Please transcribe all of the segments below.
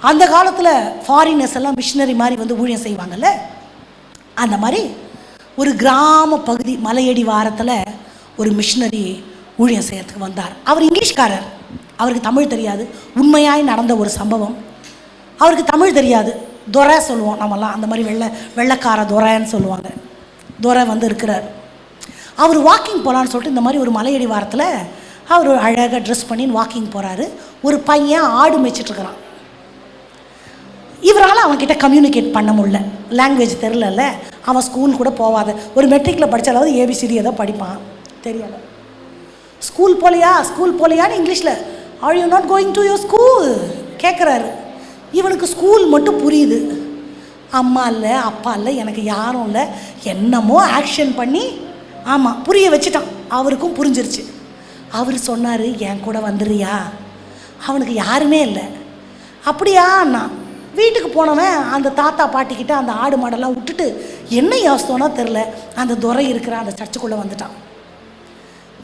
அந்த காலத்தில் ஃபாரினர்ஸ் எல்லாம் மிஷினரி மாதிரி வந்து ஊழியம் செய்வாங்கல்ல? அந்த மாதிரி ஒரு கிராம பகுதி மலையடி வாரத்தில் ஒரு மிஷினரி ஊழியம் செய்யறதுக்கு வந்தார். அவர் இங்கிலீஷ்காரர். அவருக்கு தமிழ் தெரியாது. உண்மையாய் நடந்த ஒரு சம்பவம். அவருக்கு தமிழ் தெரியாது. துரை சொல்லுவோம் நம்மலாம் அந்த மாதிரி வெள்ளை வெள்ளைக்கார துரைன்னு சொல்லுவாங்க. துரை வந்து இருக்கிறார். அவர் வாக்கிங் போகலான்னு சொல்லிட்டு இந்த மாதிரி ஒரு மலையடி வாரத்தில் அவர் அழகாக ட்ரெஸ் பண்ணி வாக்கிங் போகிறாரு ஒரு பையன் ஆடு மேய்ச்சிட்ருக்கிறான் இவரால் அவன்கிட்ட கம்யூனிகேட் பண்ண முடியல. லாங்குவேஜ் தெரிலல்ல அவன் ஸ்கூல் கூட போவாத. ஒரு மெட்ரிக்கில் படித்தாலாவது ஏபிசிடி ஏதோ படிப்பான். தெரியல ஸ்கூல் போலையா? ஸ்கூல் போலையான்னு இங்கிலீஷில் are you not going to your school கேட்குறாரு இவனுக்கு ஸ்கூல் மட்டும் புரியுது. அம்மா இல்லை அப்பா இல்லை எனக்கு யாரும் இல்லை. என்னமோ ஆக்ஷன் பண்ணி ஆமாம் புரிய வச்சுட்டான். அவருக்கும் புரிஞ்சிருச்சு. அவர் சொன்னார் என் கூட வந்துடுறியா? அவனுக்கு யாருமே இல்லை. அப்படியா? நான் வீட்டுக்கு போனவன் அந்த தாத்தா பாட்டிக்கிட்ட அந்த ஆடு மாடெல்லாம் விட்டுட்டு என்ன யோசித்தோன்னா தெரில அந்த துரை இருக்கிற அந்த சர்ச்சுக்குள்ளே வந்துட்டான்.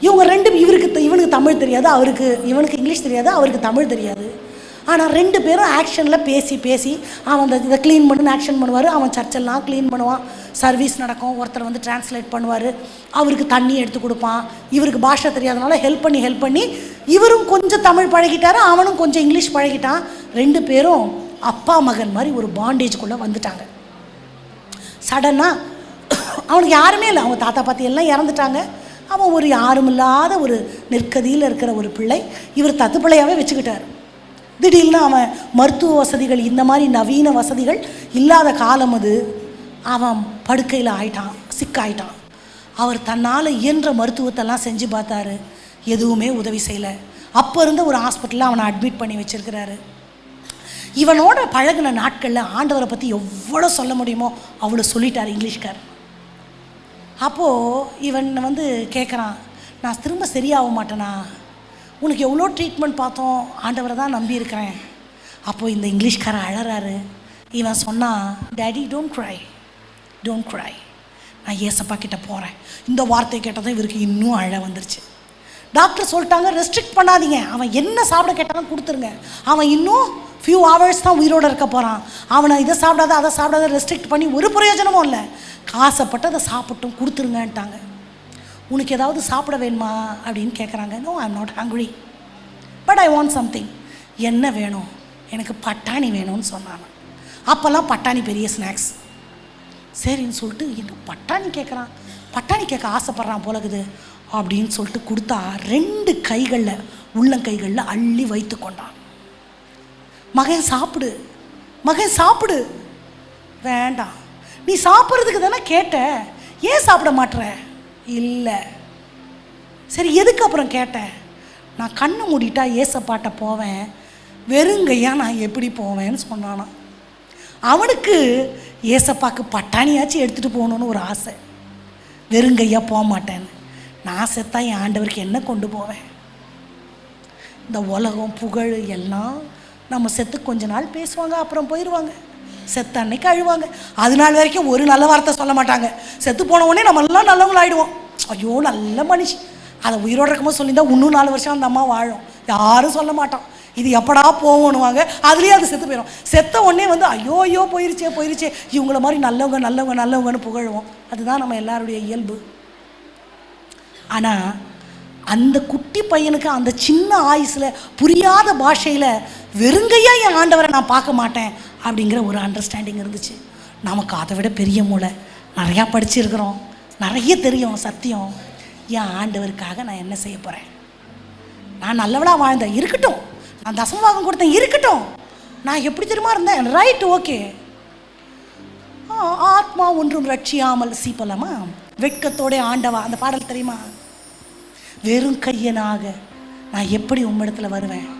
இவங்க ரெண்டு இவருக்கு த- இவனுக்கு தமிழ் தெரியாது அவருக்கு இவனுக்கு இங்கிலீஷ் தெரியாது அவருக்கு தமிழ் தெரியாது. ஆனால் ரெண்டு பேரும் ஆக்ஷனில் பேசி பேசி அவன் அந்த இதை க்ளீன் பண்ணுன்னு ஆக்ஷன் பண்ணுவார். அவன் சர்ச்செல்லாம் க்ளீன் பண்ணுவான். சர்வீஸ் நடக்கும். ஒருத்தர் வந்து டிரான்ஸ்லேட் பண்ணுவார். அவருக்கு தண்ணி எடுத்து கொடுப்பான். இவருக்கு பாஷை தெரியாதனால ஹெல்ப் பண்ணி ஹெல்ப் பண்ணி இவரும் கொஞ்சம் தமிழ் பழகிட்டாரு அவனும் கொஞ்சம் இங்கிலீஷ் பழகிட்டான். ரெண்டு பேரும் அப்பா மகன் மாதிரி ஒரு பாண்டேஜுக்குள்ளே வந்துட்டாங்க. சடனாக அவனுக்கு யாருமே இல்லை. அவங்க தாத்தா பாத்தி எல்லாம் இறந்துட்டாங்க. அவன் ஒரு யாரும் இல்லாத ஒரு நெற்கதியில் இருக்கிற ஒரு பிள்ளை இவர் தத்து பிள்ளையாகவே வச்சுக்கிட்டார். திடீர்னு அவன் மருத்துவ வசதிகள் இந்த மாதிரி நவீன வசதிகள் இல்லாத காலம் அது. அவன் படுக்கையில் ஆயிட்டான் சிக்காயிட்டான் அவர் தன்னால் இயன்ற மருத்துவத்தெல்லாம் செஞ்சு பார்த்தாரு. எதுவுமே உதவி செய்யலை. அப்போ இருந்த ஒரு ஹாஸ்பிட்டலில் அவனை அட்மிட் பண்ணி வச்சிருக்கிறாரு. இவனோட பழகுன நாட்களில் ஆண்டவரை பற்றி எவ்வளோ சொல்ல முடியுமோ அவ்வளோ சொல்லிட்டார் இங்கிலீஷ்கார். அப்போது இவன் வந்து கேட்குறான் நான் திரும்ப சரியாக மாட்டேனா? உனக்கு எவ்வளோ ட்ரீட்மெண்ட் பார்த்தோம் ஆண்டவரை தான் நம்பியிருக்கிறேன் அப்போது இந்த இங்கிலீஷ்காரன் அழறாரு. இவன் சொன்னான் daddy don't cry don't cry நான் ஏசப்பா கிட்டே போகிறேன் இந்த வார்த்தை கேட்டதும் இவருக்கு இன்னும் அழ வந்துருச்சு. டாக்டர் சொல்லிட்டாங்க ரெஸ்ட்ரிக்ட் பண்ணாதீங்க. அவன் என்ன சாப்பிட கேட்டாலும் கொடுத்துருங்க. அவன் இன்னும் ஃபியூ ஹவர்ஸ் தான் உயிரோடு இருக்க போகிறான் அவனை இதை சாப்பிடாத அதை சாப்பிடாத ரெஸ்ட்ரிக்ட் பண்ணி ஒரு பிரயோஜனமும் இல்லை. காசைப்பட்டு அதை சாப்பிட்டும் கொடுத்துருங்கன்ட்டாங்க. உனக்கு ஏதாவது சாப்பிட வேணுமா? அப்படின்னு கேட்குறாங்க no I am not hungry but I want something என்ன வேணும்? எனக்கு பட்டாணி வேணும்னு சொன்னான் அப்போல்லாம் பட்டாணி பெரிய ஸ்நாக்ஸ் சரின்னு சொல்லிட்டு என்ன பட்டாணி கேட்குறான் பட்டாணி கேட்க ஆசைப்பட்றான் போலகுது அப்படின்னு சொல்லிட்டு கொடுத்தா ரெண்டு கைகளில் உள்ளங்கைகளில் அள்ளி வைத்து கொண்டான். மகன் சாப்பிடு மகன் சாப்பிடு. வேண்டாம். நீ சாப்பிட்றதுக்கு தானே கேட்ட. ஏன் சாப்பிட மாட்ற? இல்லை. சரி எதுக்கு அப்புறம் கேட்டேன் நான் கண்ணை மூடிட்டா ஏசப்பாட்ட போவேன். வெறுங்கையா நான் எப்படி போவேன்னு சொன்னானா. அவனுக்கு ஏசப்பாக்கு பட்டாணியாச்சும் எடுத்துகிட்டு போகணுன்னு ஒரு ஆசை. வெறுங்கையா போக மாட்டேன்னு. நான் செத்தா என் ஆண்டவருக்கு என்ன கொண்டு போவேன்? இந்த உலகம் புகழ் எல்லாம் நம்ம செத்து கொஞ்ச நாள் பேசுவாங்க அப்புறம் போயிடுவாங்க செத்த அன்னைக்கு அழுவாங்க. அது நாள் வரைக்கும் ஒரு நல்ல வார்த்தை சொல்ல மாட்டாங்க. செத்து போன உடனே நம்ம எல்லாம் நல்லவங்களாயிடுவோம். ஐயோ நல்ல மனுஷி. அதை உயிரோடு இருக்கும்போது சொல்லியிருந்தா இன்னும் நாலு வருஷம் அந்த அம்மா வாழும். யாரும் சொல்ல மாட்டோம் இது எப்படா போகணுவாங்க அதுலேயே அது செத்து போயிடும் செத்த உடனே வந்து ஐயோ ஐயோ போயிருச்சே போயிருச்சே. இவங்கள மாதிரி நல்லவங்க நல்லவங்க நல்லவங்கன்னு புகழுவோம். அதுதான் நம்ம எல்லாருடைய இயல்பு. ஆனால் அந்த குட்டி பையனுக்கு அந்த சின்ன ஆயுசில் புரியாத பாஷையில் வெறுங்கையா என் ஆண்டவரை நான் பார்க்க மாட்டேன் அப்படிங்கிற ஒரு அண்டர்ஸ்டாண்டிங் இருந்துச்சு. நமக்கு அதை விட பெரிய மூளை. நிறையா படிச்சிருக்கிறோம். நிறைய தெரியும் சத்தியம். என் ஆண்டவருக்காக நான் என்ன செய்ய போகிறேன் நான் நல்லவளாக வாழ்ந்தேன். இருக்கட்டும். நான் தசமபாகம் கொடுத்தேன். இருக்கட்டும். நான் எப்படி தெரியுமா இருந்தேன்? ரைட் ஓகே ஆத்மா ஒன்றும் ரட்சியாமல் சீப்பலாமா? வெட்கத்தோட ஆண்டவா அந்த பாடல் தெரியுமா? வெறும் கையனாக நான் எப்படி உம்மிடத்தில் வருவேன்?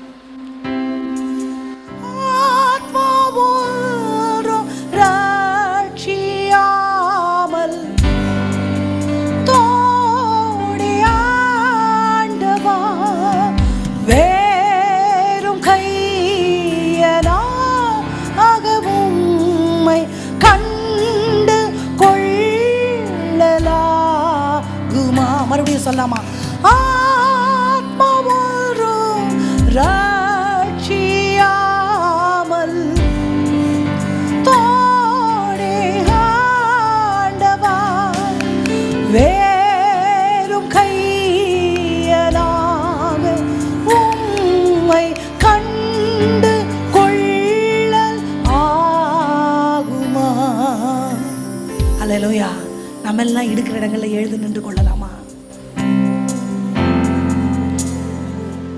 நம்ம எல்லாம் இருக்கிற இடங்களில் எழுந்து நின்று கொள்ளலாமா?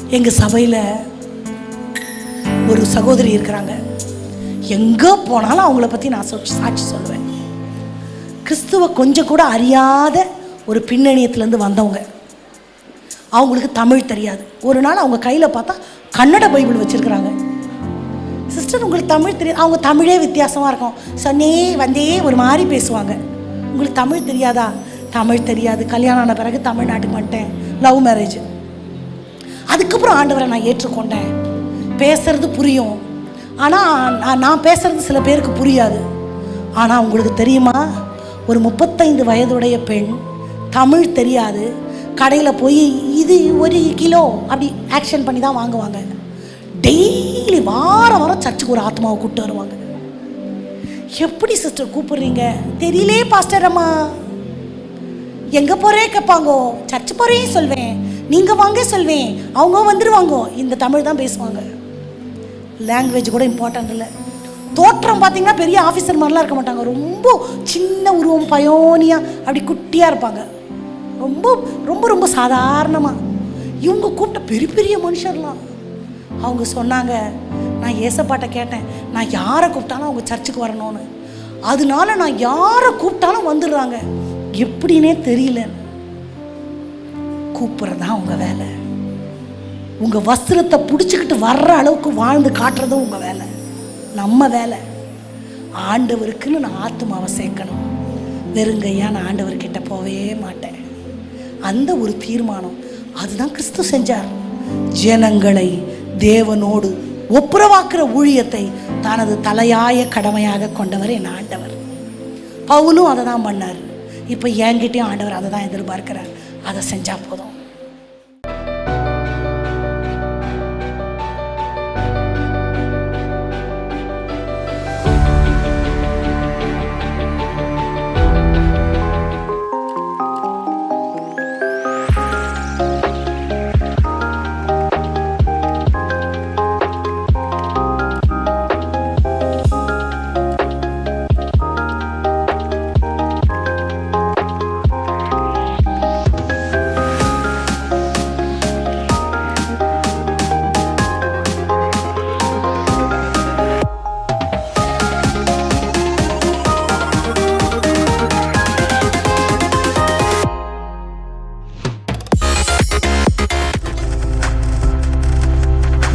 எங்க சபையில ஒரு சகோதரி இருக்கிறாங்க. எங்க போனாலும் அவங்கள பத்தி நான் சாட்சி சொல்லுவேன். கிறிஸ்துவ கொஞ்சம் கூட அறியாத ஒரு பின்னணியத்திலேருந்து வந்தவங்க. அவங்களுக்கு தமிழ் தெரியாது. ஒரு நாள் அவங்க கையில் பார்த்தா கன்னட பைபிள் வச்சுருக்குறாங்க. சிஸ்டர் உங்களுக்கு தமிழ் தெரியாது அவங்க தமிழே வித்தியாசமாக இருக்கும். சொன்னே வந்தே ஒரு மாதிரி பேசுவாங்க. உங்களுக்கு தமிழ் தெரியாதா? தமிழ் தெரியாது. கல்யாணம் ஆன பிறகு தமிழ்நாட்டுக்கு வந்துட்டேன். லவ் மேரேஜ் அதுக்கப்புறம் ஆண்டவரை நான் ஏற்றுக்கொண்டேன். பேசுறது புரியும். ஆனால் நான் பேசுறது சில பேருக்கு புரியாது. ஆனால் உங்களுக்கு தெரியுமா? ஒரு முப்பத்தைந்து வயதுடைய பெண் தமிழ் தெரியாது. கடையில் போய் இது ஒரு கிலோ அப்படி ஆக்ஷன் பண்ணி தான் வாங்குவாங்க. டெய்லி வாரம் வாரம் சர்ச்சுக்கு ஒரு ஆத்மாவை கூப்பிட்டு வருவாங்க. எப்படி சிஸ்டர் கூப்பிடுறீங்க? தெரியலே பாஸ்டர் அம்மா. எங்க போறே கேட்பாங்கோ சர்ச் போறே சொல்வேன். நீங்க வாங்க சொல்வேன். அவங்க வந்துடுவாங்கோ இந்த தமிழ் தான் பேசுவாங்க. லாங்குவேஜ் கூட இம்பார்ட்டன்ட் இல்லை. தோற்றம் பார்த்தீங்கன்னா பெரிய ஆஃபீஸர் மாதிரிலாம் இருக்க மாட்டாங்க. ரொம்ப சின்ன உருவம் பயோனியா அப்படி குட்டியாக இருப்பாங்க. ரொம்ப ரொம்ப ரொம்ப சாதாரணமாக இவங்க கூப்பிட்ட பெரிய பெரிய மனுஷர்லாம். அவங்க சொன்னாங்க நான் ஏசப்பாட்டை கேட்டேன் நான் யாரை கூப்பிட்டாலும் அவங்க சர்ச்சுக்கு வரணும்னு. அதனால நான் யாரை கூப்பிட்டாலும் வந்துடுறாங்க. எப்படின்னே தெரியல. கூப்பிட்றது தான் உங்கள் வேலை. உங்கள் வஸ்திரத்தை பிடிச்சிக்கிட்டு வர்ற அளவுக்கு வாழ்ந்து காட்டுறதும் உங்கள் வேலை. நம்ம வேலை. ஆண்டவருக்குன்னு நான் ஆத்மாவை சேர்க்கணும். வெறுங்கையா நான் ஆண்டவர்கிட்ட போவே மாட்டேன். அந்த ஒரு தீர்மானம். அதுதான் கிறிஸ்து செஞ்சார். ஜனங்களை தேவனோடு ஒப்புரவாக்குற ஊழியத்தை தனது தலையாய கடமையாக கொண்டவர் என் ஆண்டவர். பவுலும் அதை தான் பண்ணார். இப்போ என்கிட்டயும் ஆண்டவர் அதை தான் எதிர்பார்க்கிறார். அதை செஞ்சால் போதும்.